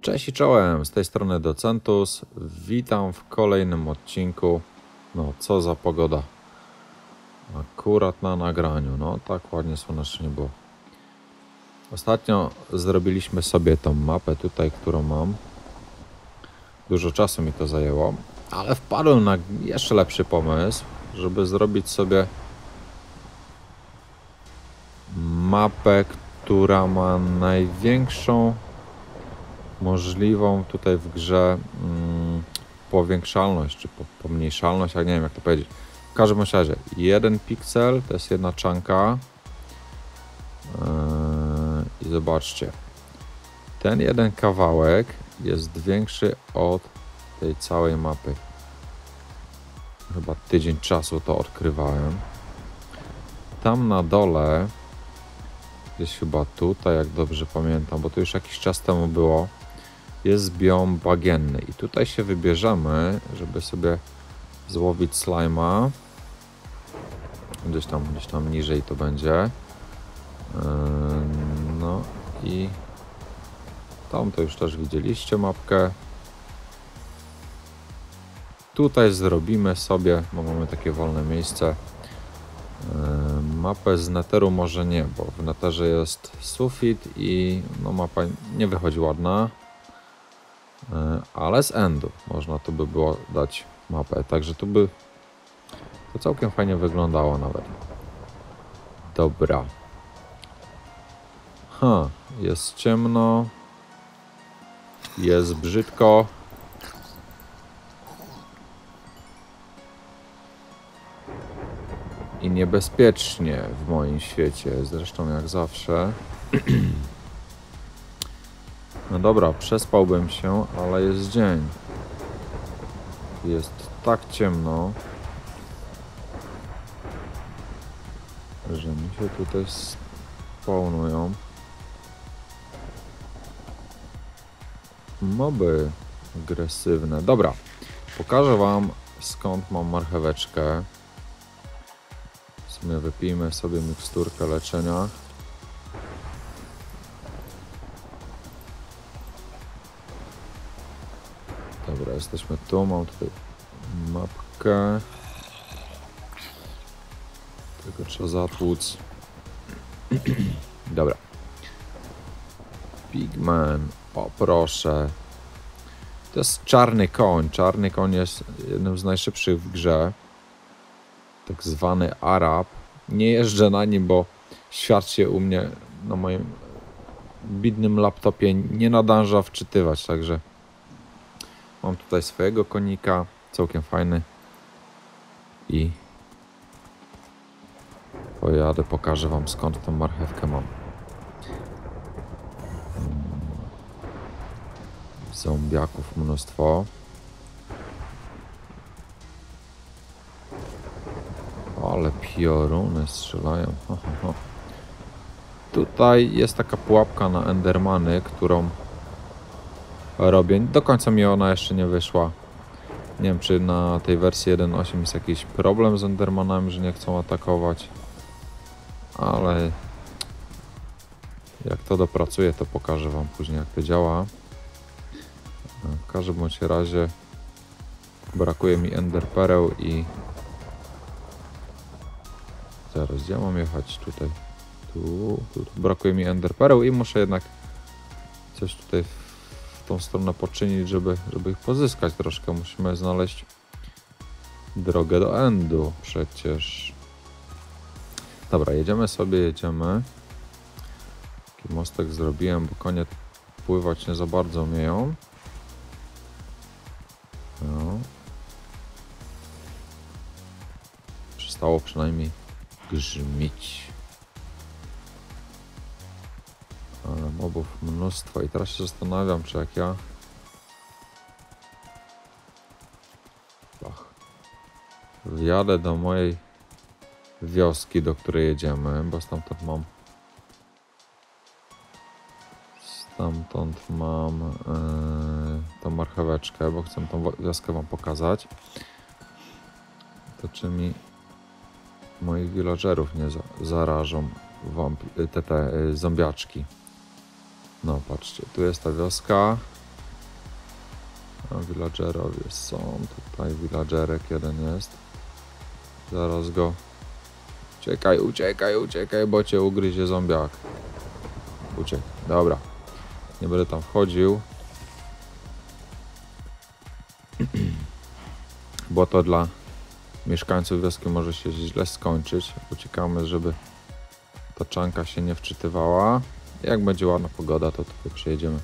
Cześć i czołem, z tej strony Docentus. Witam w kolejnym odcinku. No, co za pogoda. Akurat na nagraniu. No, tak ładnie słonecznie było. Ostatnio zrobiliśmy sobie tą mapę tutaj, którą mam. Dużo czasu mi to zajęło, ale wpadłem na jeszcze lepszy pomysł, żeby zrobić sobie mapę, która ma największą możliwą tutaj w grze mm, powiększalność, czy po, pomniejszalność, jak nie wiem jak to powiedzieć. W każdym razie, jeden piksel to jest jedna czanka. Yy, I zobaczcie, ten jeden kawałek jest większy od tej całej mapy. Chyba tydzień czasu to odkrywałem. Tam na dole, gdzieś chyba tutaj, jak dobrze pamiętam, bo to już jakiś czas temu było, jest biom bagienny i tutaj się wybierzemy, żeby sobie złowić slima. Gdzieś tam, gdzieś tam niżej to będzie. Yy, no i tam to już też widzieliście mapkę. Tutaj zrobimy sobie, bo mamy takie wolne miejsce. Yy, mapę z neteru może nie, bo w neterze jest sufit i no mapa nie wychodzi ładna. E, ale z endu można tu by było dać mapę, także tu by to całkiem fajnie wyglądało nawet. Dobra. Ha, jest ciemno. Jest brzydko. I niebezpiecznie w moim świecie, zresztą jak zawsze. No dobra, przespałbym się, ale jest dzień. Jest tak ciemno, że mi się tutaj spawnują moby agresywne. Dobra, pokażę Wam skąd mam marcheweczkę. W sumie wypijmy sobie miksturkę leczenia. Jesteśmy tu, mam tutaj mapkę. Tylko trzeba zatłuc. Dobra. Pigman, o proszę. To jest czarny koń. Czarny koń jest jednym z najszybszych w grze. Tak zwany Arab. Nie jeżdżę na nim, bo świat się u mnie na moim bidnym laptopie nie nadąża wczytywać, także Mam tutaj swojego konika, całkiem fajny. I pojadę, pokażę Wam skąd tą marchewkę mam. Hmm. Zombiaków mnóstwo. Ale pioruny strzelają. Ho, ho, ho. Tutaj jest taka pułapka na Endermany, którą robię. Do końca mi ona jeszcze nie wyszła. Nie wiem, czy na tej wersji 1.8 jest jakiś problem z Endermanami, że nie chcą atakować. Ale jak to dopracuję, to pokażę Wam później, jak to działa. W każdym razie brakuje mi Ender i zaraz, gdzie mam jechać? Tutaj. Tu, tu, tu. Brakuje mi Ender i muszę jednak coś tutaj tą stronę poczynić, żeby, żeby ich pozyskać troszkę. Musimy znaleźć drogę do endu przecież. Dobra, jedziemy sobie, jedziemy. Taki mostek zrobiłem, bo konie pływać nie za bardzo umieją. No. Przestało przynajmniej grzmić. Mobów mnóstwo i teraz się zastanawiam, czy jak ja... Ach. Wjadę do mojej wioski, do której jedziemy, bo stamtąd mam... Stamtąd mam yy, tą marcheweczkę, bo chcę tą wioskę wam pokazać. To czy mi moich villagerów nie za zarażą te, te, te zombiaczki. No patrzcie, tu jest ta wioska. Villagerowie są. Tutaj villagerek jeden jest. Zaraz go. Uciekaj, uciekaj, uciekaj, bo cię ugryzie zombiak. Uciekaj. Dobra. Nie będę tam wchodził. Bo to dla mieszkańców wioski może się źle skończyć. Uciekamy, żeby ta czanka się nie wczytywała. Jak będzie ładna pogoda, to tutaj przyjedziemy.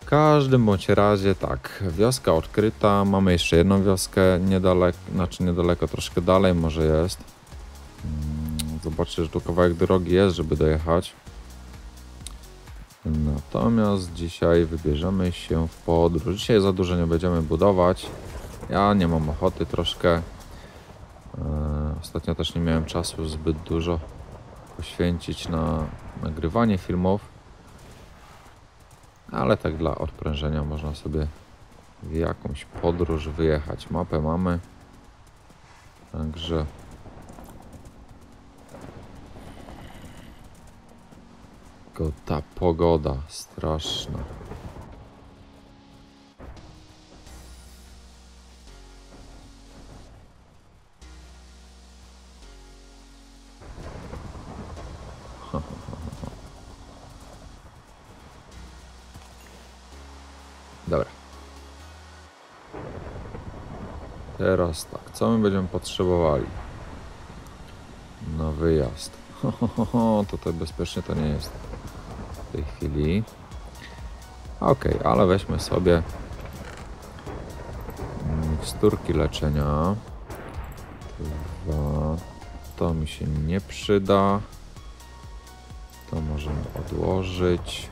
W każdym bądź razie tak, wioska odkryta. Mamy jeszcze jedną wioskę niedaleko, znaczy niedaleko, troszkę dalej może jest. Mm, Zobaczcie, że tu kawałek drogi jest, żeby dojechać. Natomiast dzisiaj wybierzemy się w podróż. Dzisiaj za dużo nie będziemy budować. Ja nie mam ochoty troszkę. Eee, Ostatnio też nie miałem czasu zbyt dużo poświęcić na nagrywanie filmów. Ale tak dla odprężenia można sobie w jakąś podróż wyjechać. Mapę mamy. Także ta pogoda straszna. Teraz tak, co my będziemy potrzebowali? Na wyjazd. Ho, ho, ho, ho, tutaj bezpiecznie to nie jest w tej chwili. Ok, ale weźmy sobie miksturki leczenia. Dwa. To mi się nie przyda. To możemy odłożyć.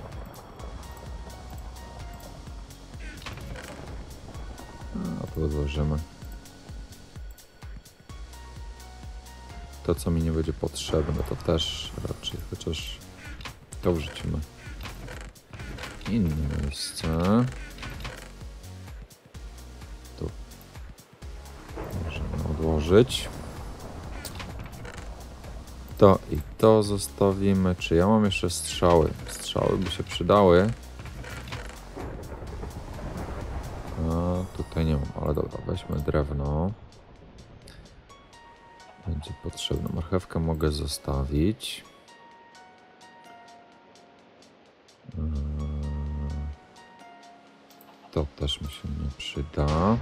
Odłożymy. To, co mi nie będzie potrzebne, to też raczej, chociaż to w inne miejsce. Tu możemy odłożyć. To i to zostawimy. Czy ja mam jeszcze strzały? Strzały by się przydały. A tutaj nie mam, ale dobra, weźmy drewno. Będzie potrzebne. Marchewkę mogę zostawić. Eee, To też mi się nie przyda.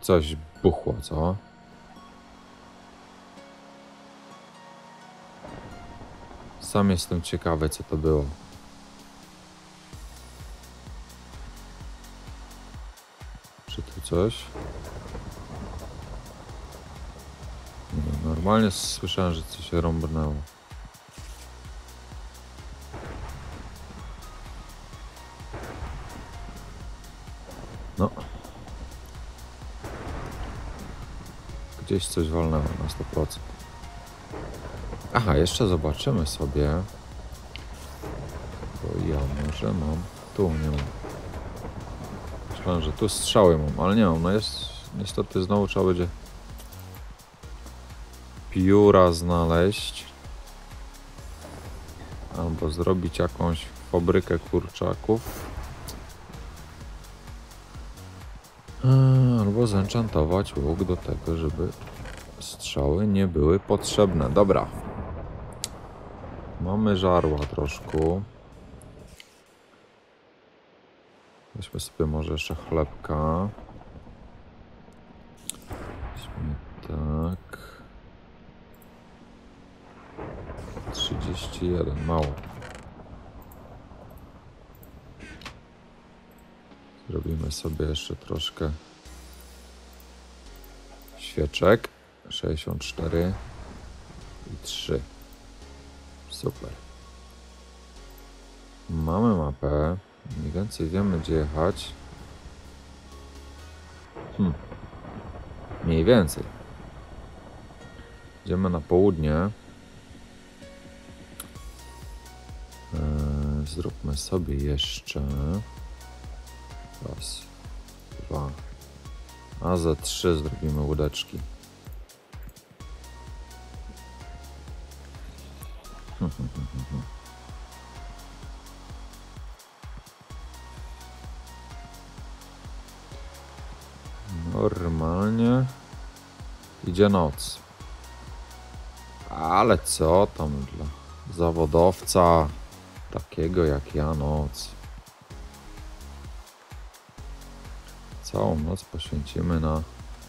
Coś buchło, co? Sam jestem ciekawy, co to było. Czy tu coś? Normalnie słyszałem, że coś się rąbnęło. No. Gdzieś coś walnęło na 100%. Aha, jeszcze zobaczymy sobie. Bo ja może mam. Tu nie mam. Myślałem, że tu strzały mam, ale nie mam. No jest. Niestety znowu trzeba będzie pióra znaleźć. Albo zrobić jakąś fabrykę kurczaków. Eee, Albo zenchantować łuk do tego, żeby strzały nie były potrzebne. Dobra. Mamy żarła troszkę. Weźmy sobie może jeszcze chlebka. Weźmy tak. 31, mało. Zrobimy sobie jeszcze troszkę świeczek. 64 i 3. Super. Mamy mapę. Mniej więcej wiemy, gdzie jechać. Hmm. Mniej więcej. Idziemy na południe. zróbmy sobie jeszcze raz, dwa, a za trzy zrobimy łódeczki. Normalnie idzie noc. Ale co tam dla zawodowca takiego jak ja noc. Całą noc poświęcimy na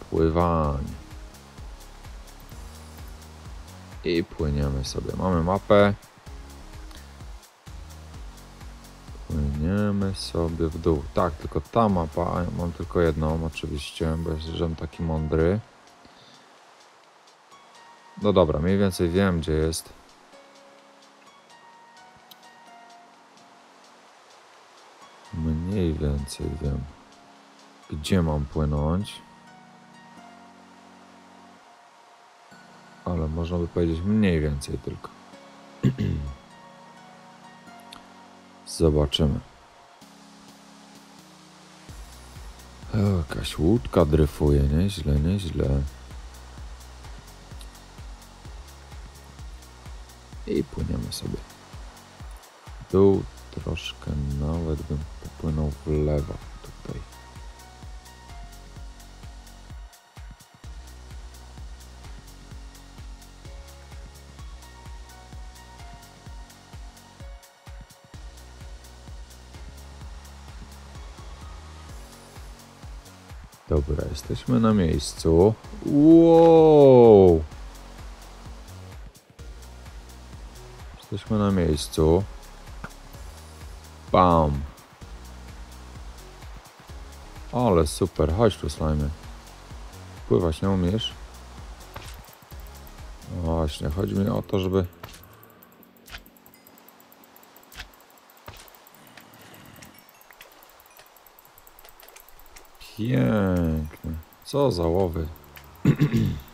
pływanie. I płyniemy sobie. Mamy mapę. Płyniemy sobie w dół. Tak, tylko ta mapa, mam tylko jedną oczywiście, bo jestem taki mądry. No dobra, mniej więcej wiem gdzie jest. Więcej wiem, gdzie mam płynąć. Ale można by powiedzieć mniej więcej tylko. Zobaczymy. Jakaś łódka dryfuje, nieźle, nieźle. I płyniemy sobie. W Dół troszkę nawet bym popłynął w lewo tutaj. Dobra, jesteśmy na miejscu. Wow! Jesteśmy na miejscu. Bam. Ale super, chodź tu slajmy. Pływać nie umiesz? Właśnie, chodzi mi o to, żeby... Pięknie. Co za łowy.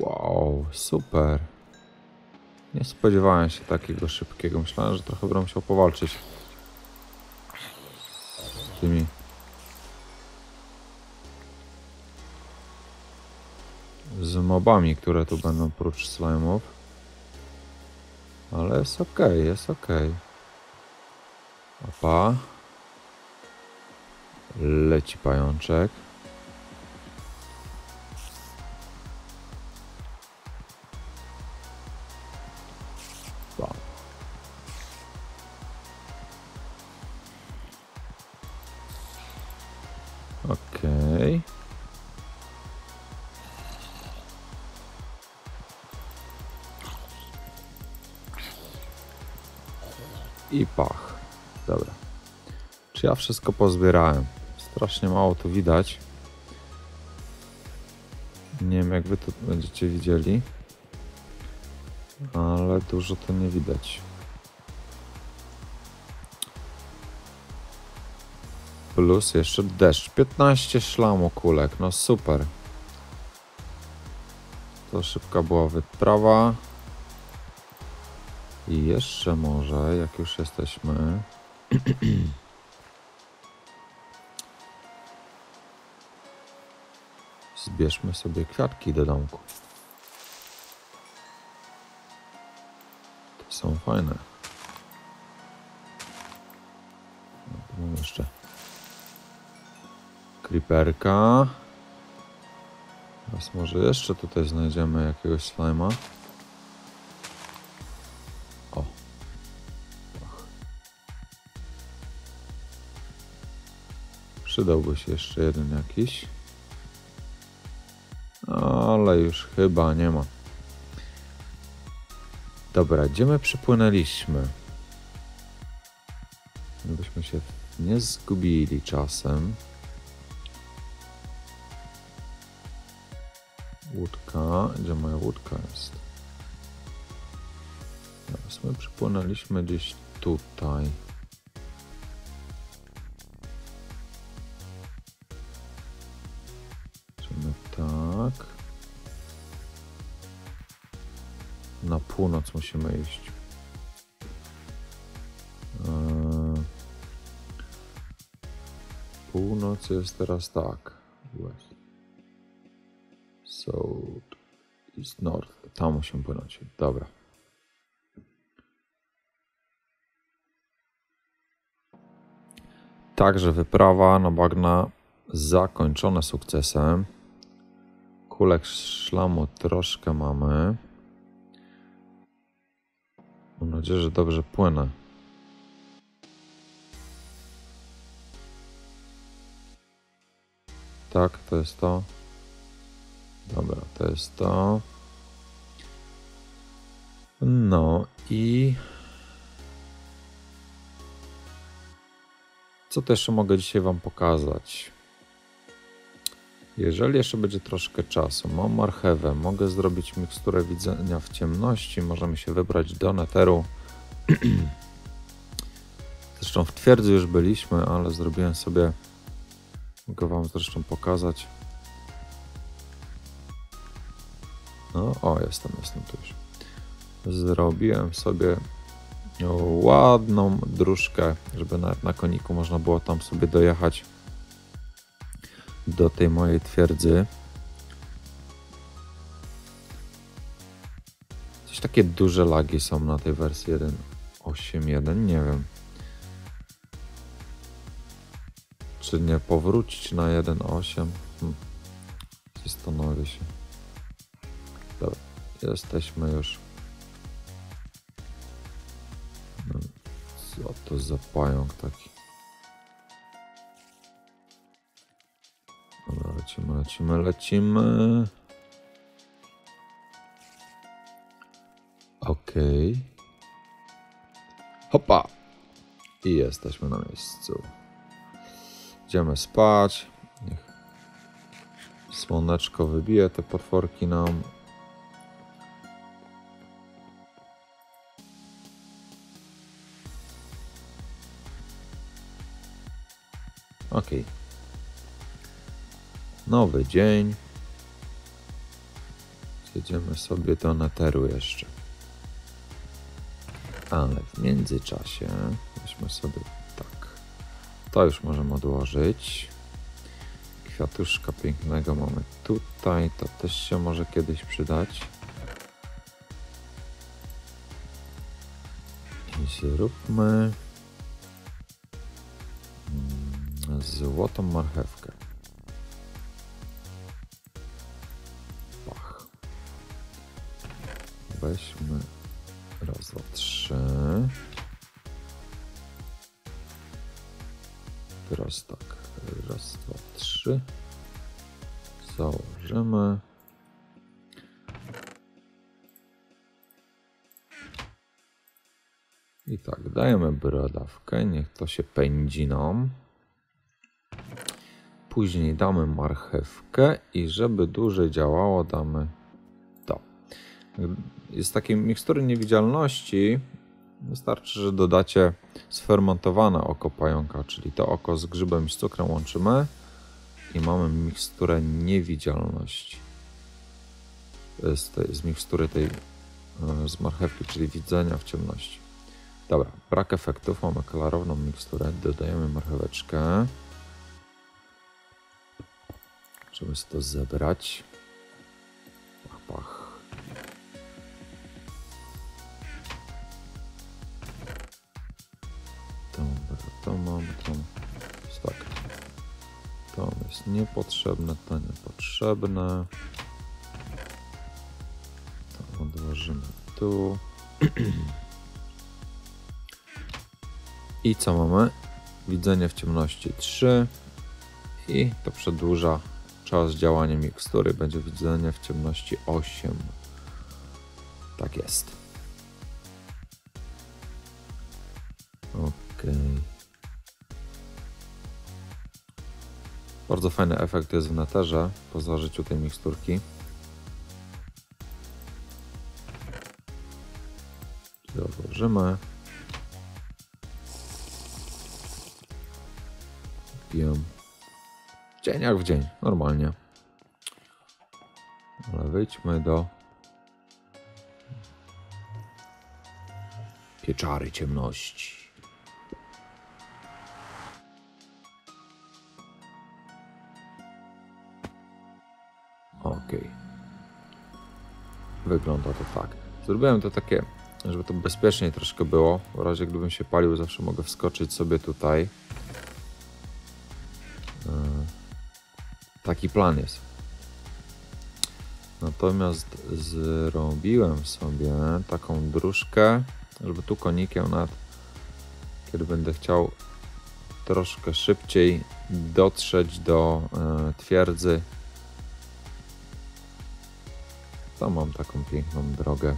Wow, super. Nie spodziewałem się takiego szybkiego. Myślałem, że trochę będę musiał powalczyć z tymi. Z mobami, które tu będą prócz slime'ów. Ale jest ok, jest ok. Opa. Leci pajączek. Okej. I pach. Dobra. Czy ja wszystko pozbierałem? Strasznie mało tu widać. Nie wiem jak wy to będziecie widzieli ale dużo to nie widać. Plus jeszcze deszcz. 15 szlamokulek, no super. To szybka była wyprawa. I jeszcze może, jak już jesteśmy. Zbierzmy sobie kwiatki do domku. są fajne. No, mam jeszcze creeperka. Teraz może jeszcze tutaj znajdziemy jakiegoś slima. O. Przydałby się jeszcze jeden jakiś. Ale już chyba nie ma. Dobra, gdzie my przypłynęliśmy? Byśmy się nie zgubili czasem. Łódka. Gdzie moja łódka jest? Teraz my przypłynęliśmy gdzieś tutaj. Czymy tak. Na północ musimy iść. Eee, Północ jest teraz tak. udało się płynąć. Dobra. Także wyprawa na bagna zakończona sukcesem. Kulek szlamu troszkę mamy. Mam nadzieję, że dobrze płynę. Tak, to jest to. Dobra, to jest to. No i co też mogę dzisiaj Wam pokazać? Jeżeli jeszcze będzie troszkę czasu, mam marchewę, mogę zrobić miksturę widzenia w ciemności, możemy się wybrać do neteru. Zresztą w twierdzy już byliśmy, ale zrobiłem sobie, mogę Wam zresztą pokazać. No, o, jestem, jestem tu już. Zrobiłem sobie ładną dróżkę, żeby nawet na koniku można było tam sobie dojechać do tej mojej twierdzy. Coś takie duże lagi są na tej wersji 1.8.1, nie wiem. Czy nie powrócić na 1.8? Hmm. Zastanowię się. Dobra, jesteśmy już. To za pająk taki? Dobra, lecimy, lecimy, lecimy. Okej. Okay. Hopa! I jesteśmy na miejscu. Idziemy spać. Niech słoneczko wybije te potworki nam. Ok. Nowy dzień. Jedziemy sobie do Neteru jeszcze. Ale w międzyczasie weźmy sobie tak. To już możemy odłożyć. Kwiatuszka pięknego mamy tutaj. To też się może kiedyś przydać. I zróbmy złotą marchewkę. Pach. Weźmy raz, dwa, trzy. Teraz tak, raz, dwa, trzy. Założymy. I tak, dajemy brodawkę, niech to się pędzi nam. Później damy marchewkę i żeby dłużej działało, damy to. Jest takiej mikstury niewidzialności. Wystarczy, że dodacie sfermentowane oko pająka, czyli to oko z grzybem i z cukrem łączymy i mamy miksturę niewidzialności. Z, tej, z mikstury tej z marchewki, czyli widzenia w ciemności. Dobra, brak efektów, mamy klarowną miksturę, dodajemy marcheweczkę sobie to zebrać. Pach, pach. Dobra, to mam, to jest tak. To jest niepotrzebne, to niepotrzebne. To odłożymy tu. I co mamy? Widzenie w ciemności 3 i to przedłuża Czas działania mikstury będzie widzenia w ciemności 8. Tak jest. Ok. Bardzo fajny efekt jest w neterze po zażyciu tej miksturki. Założymy. Dzień jak w dzień, normalnie. Ale wyjdźmy do pieczary ciemności. Ok. Wygląda to tak. Zrobiłem to takie, żeby to bezpiecznie troszkę było. W razie gdybym się palił, zawsze mogę wskoczyć sobie tutaj Taki plan jest. Natomiast zrobiłem sobie taką dróżkę, żeby tu konikiem nad, kiedy będę chciał troszkę szybciej dotrzeć do e, twierdzy. Tam mam taką piękną drogę.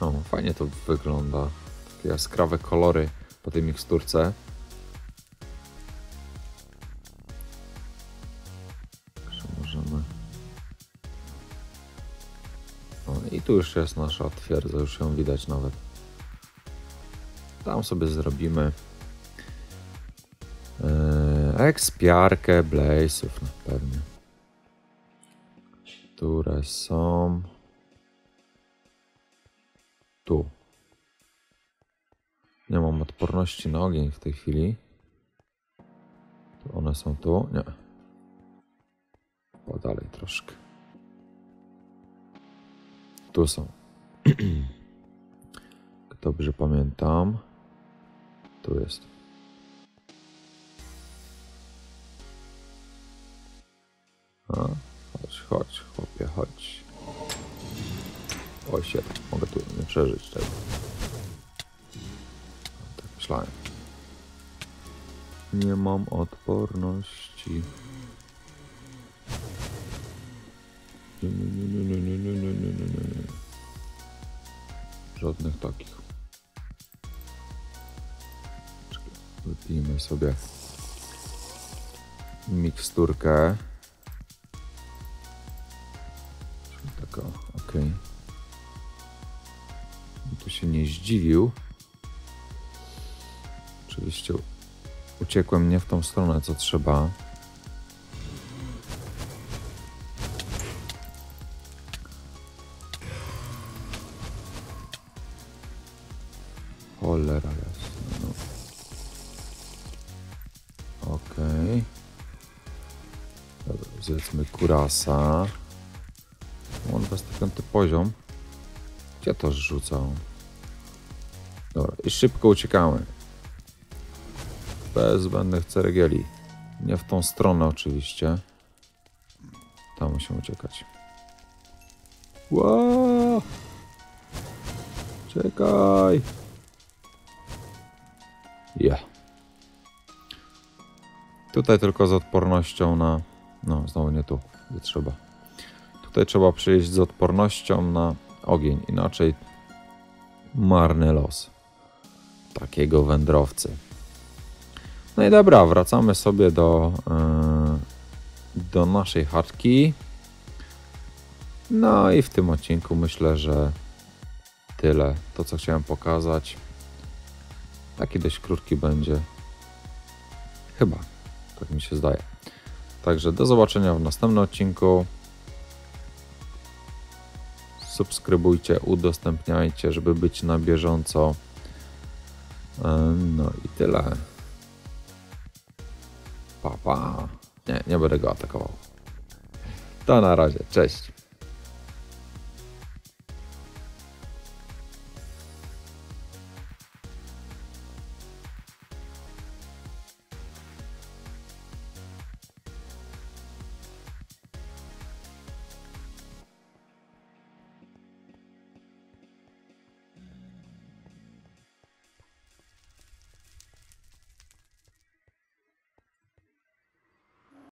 O, fajnie to wygląda. Takie jaskrawe kolory po tej miksturce. Tu już jest nasza twierdza, już ją widać nawet. Tam sobie zrobimy e, ekspiarkę Blaze'ów na pewno. Które są tu. Nie mam odporności na ogień w tej chwili. One są tu? Nie. O, dalej troszkę. Tu są. Dobrze pamiętam. Tu jest. A, chodź, chodź, chłopie, chodź. Się, mogę tu nie przeżyć tego. Tak myślałem. Nie mam odporności. Nie, nie, nie, nie, nie, nie, nie, nie, nie. Żadnych takich. Wypijmy sobie miksturkę. Taka, okej. Tu się nie zdziwił. Oczywiście uciekłem nie w tą stronę, co trzeba. Kurasa. On 25 poziom. Gdzie to rzucał? Dobra, i szybko uciekamy. Bez zbędnych ceregieli. Nie w tą stronę oczywiście. Tam musimy uciekać. Ło! Czekaj! Ja. Tutaj tylko z odpornością na... No, znowu nie tu, trzeba. Tutaj trzeba przyjść z odpornością na ogień, inaczej marny los takiego wędrowcy. No i dobra, wracamy sobie do, yy, do naszej chatki. No i w tym odcinku myślę, że tyle. To, co chciałem pokazać. Taki dość krótki będzie. Chyba. Tak mi się zdaje. Także do zobaczenia w następnym odcinku. Subskrybujcie, udostępniajcie, żeby być na bieżąco. No i tyle. Pa, pa. Nie, nie będę go atakował. To na razie. Cześć.